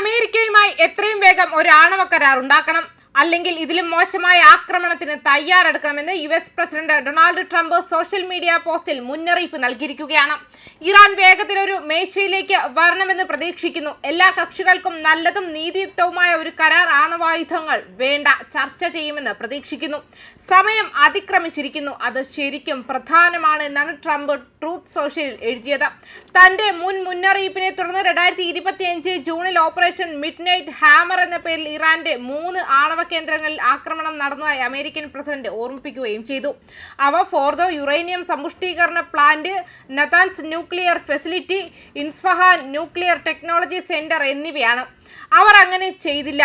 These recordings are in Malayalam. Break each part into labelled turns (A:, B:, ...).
A: അമേരിക്കയുമായി എത്രയും വേഗം ഒരു ആണവ കരാർ ഉണ്ടാക്കണം. അല്ലെങ്കിൽ ഇതിലും മോശമായ ആക്രമണത്തിന് തയ്യാറെടുക്കണമെന്ന് U S president Donald Trump social media പോസ്റ്റിൽ മുന്നറിയിപ്പ് നൽകിയിരിക്കുകയാണ്. ഇറാൻ വേഗത്തിൽ ഒരു മേശയിലേക്ക് വരണമെന്ന് പ്രതീക്ഷിക്കുന്നു. എല്ലാ കക്ഷികൾക്കും നല്ലതും നീതിയുക്തവുമായ ഒരു കരാർ ആണവായുധങ്ങൾ വേണ്ട ചർച്ച ചെയ്യുമെന്ന് പ്രതീക്ഷിക്കുന്നു. സമയം അതിക്രമിച്ചിരിക്കുന്നു. അത് ശരിക്കും പ്രധാനമാണ് എന്നാണ് ട്രംപ് ട്രൂത്ത് സോഷ്യലിൽ എഴുതിയത്. തന്റെ മുൻ മുന്നറിയിപ്പിനെ തുടർന്ന് രണ്ടായിരത്തി ഇരുപത്തിയഞ്ച് ജൂണിൽ ഓപ്പറേഷൻ മിഡ് നൈറ്റ് ഹാമർ എന്ന പേരിൽ ഇറാന്റെ മൂന്ന് ആണവ കേന്ദ്രങ്ങളിൽ ആക്രമണം നടന്നതായി അമേരിക്കൻ പ്രസിഡന്റ് ഓർമ്മിപ്പിക്കുകയും ചെയ്തു. അവ Fordow uranium സമ്പുഷ്ടീകരണ plant Natanz nuclear facility Isfahan nuclear technology centre എന്നിവയാണ്. അവർ അങ്ങനെ ചെയ്തില്ല.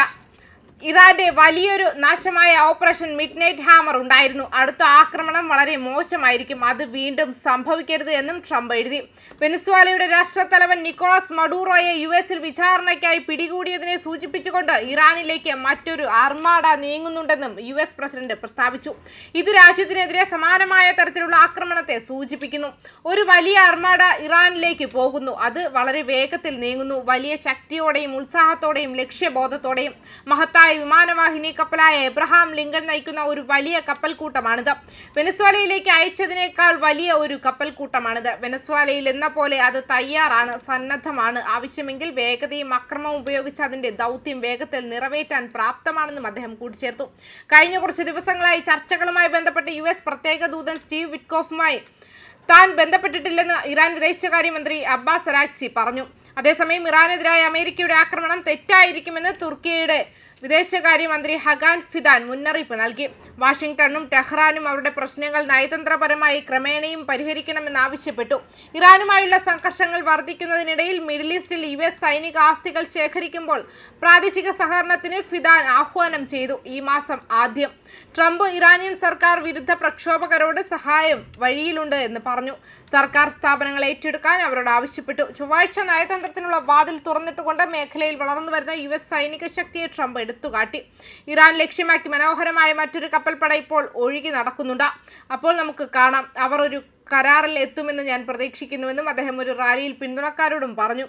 A: ഇറാന്റെ വലിയൊരു നാശമായ ഓപ്പറേഷൻ മിഡ് നൈറ്റ് ഹാമർ ഉണ്ടായിരുന്നു. അടുത്ത ആക്രമണം വളരെ മോശമായിരിക്കും. അത് വീണ്ടും സംഭവിക്കരുത് എന്നും ട്രംപ് എഴുതി. വെനസ്വാലയുടെ രാഷ്ട്രത്തലവൻ നിക്കോളാസ് മഡൂറോയെ യു എസിൽ വിചാരണയ്ക്കായി പിടികൂടിയതിനെ സൂചിപ്പിച്ചുകൊണ്ട് ഇറാനിലേക്ക് മറ്റൊരു അർമാഡ നീങ്ങുന്നുണ്ടെന്നും യു എസ് പ്രസിഡന്റ് പ്രസ്താവിച്ചു. ഇത് രാജ്യത്തിനെതിരെ സമാനമായ തരത്തിലുള്ള ആക്രമണത്തെ സൂചിപ്പിക്കുന്നു. ഒരു വലിയ അർമാഡ ഇറാനിലേക്ക് പോകുന്നു. അത് വളരെ വേഗത്തിൽ നീങ്ങുന്നു. വലിയ ശക്തിയോടെയും ഉത്സാഹത്തോടെയും ലക്ഷ്യബോധത്തോടെയും മഹത്തായ വിമാനവാഹിനി കപ്പലായ എബ്രഹാം ലിങ്കൺ നയിക്കുന്ന ഒരു വലിയ കപ്പൽ കൂട്ടമാണിത് വെനസ്വാലയിലേക്ക് അയച്ചതിനേക്കാൾ വലിയ ഒരു കപ്പൽ കൂട്ടമാണിത് വെനസ്വാലയിൽ എന്ന പോലെ അത് തയ്യാറാണ് സന്നദ്ധമാണ്. ആവശ്യമെങ്കിൽ വേഗതയും അക്രമവും ഉപയോഗിച്ച് അതിന്റെ ദൗത്യം വേഗത്തിൽ നിറവേറ്റാൻ പ്രാപ്തമാണെന്നും അദ്ദേഹം കൂട്ടിച്ചേർത്തു. കഴിഞ്ഞ കുറച്ച് ദിവസങ്ങളായി ചർച്ചകളുമായി ബന്ധപ്പെട്ട് യു എസ് പ്രത്യേക ദൂതൻ സ്റ്റീവ് വിറ്റ്കോഫുമായി താൻ ബന്ധപ്പെട്ടിട്ടില്ലെന്ന് ഇറാൻ വിദേശകാര്യമന്ത്രി അബ്ബാസ് റാക്സി പറഞ്ഞു. അതേസമയം ഇറാനെതിരായ അമേരിക്കയുടെ ആക്രമണം തെറ്റായിരിക്കുമെന്ന് തുർക്കിയുടെ വിദേശകാര്യമന്ത്രി ഹഗാൻ ഫിദാൻ മുന്നറിയിപ്പ് നൽകി. വാഷിംഗ്ടണും ടെഹ്റാനും അവരുടെ പ്രശ്നങ്ങൾ നയതന്ത്രപരമായി ക്രമേണയും പരിഹരിക്കണമെന്നാവശ്യപ്പെട്ടു. ഇറാനുമായുള്ള സംഘർഷങ്ങൾ വർദ്ധിക്കുന്നതിനിടയിൽ മിഡിൽ ഈസ്റ്റിൽ യു എസ് സൈനിക ആസ്തികൾ ശേഖരിക്കുമ്പോൾ പ്രാദേശിക സഹകരണത്തിന് ഫിദാൻ ആഹ്വാനം ചെയ്തു ഈ മാസം ആദ്യം. ട്രംപ് ഇറാനിയൻ സർക്കാർ വിരുദ്ധ പ്രക്ഷോഭകരോട് സഹായം വഴിയിലുണ്ട് എന്ന് പറഞ്ഞു. സർക്കാർ സ്ഥാപനങ്ങൾ ഏറ്റെടുക്കാൻ അവരോട് ആവശ്യപ്പെട്ടു. ചൊവ്വാഴ്ച നയതന്ത്രത്തിനുള്ള വാതിൽ തുറന്നിട്ടുകൊണ്ട് മേഖലയിൽ വളർന്നു വരുന്ന യു എസ് സൈനിക ശക്തിയെ ട്രംപ് എടുത്തുകാട്ടി. ഇറാൻ ലക്ഷ്യമാക്കി മനോഹരമായ മറ്റൊരു കപ്പൽപ്പട ഇപ്പോൾ ഒഴുകി നടക്കുന്നുണ്ട്. അപ്പോൾ നമുക്ക് കാണാം. അവർ ഒരു കരാറിൽ എത്തുമെന്ന് ഞാൻ പ്രതീക്ഷിക്കുന്നുവെന്നും അദ്ദേഹം ഒരു റാലിയിൽ പിന്തുണക്കാരോടും പറഞ്ഞു.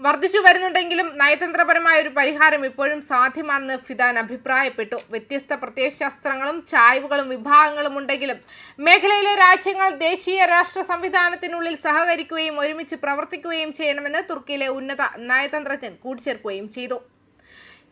A: വർദ്ധിച്ചു വരുന്നുണ്ടെങ്കിലും നയതന്ത്രപരമായ ഒരു പരിഹാരം ഇപ്പോഴും സാധ്യമാണെന്ന് ഫിദാൻ അഭിപ്രായപ്പെട്ടു. വ്യത്യസ്ത പ്രത്യയശാസ്ത്രങ്ങളും ചായ്വുകളും വിഭാഗങ്ങളും ഉണ്ടെങ്കിലും മേഖലയിലെ രാജ്യങ്ങൾ ദേശീയ രാഷ്ട്ര സംവിധാനത്തിനുള്ളിൽ സഹകരിക്കുകയും ഒരുമിച്ച് പ്രവർത്തിക്കുകയും ചെയ്യണമെന്ന് തുർക്കിയിലെ ഉന്നത നയതന്ത്രജ്ഞൻ കൂട്ടിച്ചേർക്കുകയും ചെയ്തു.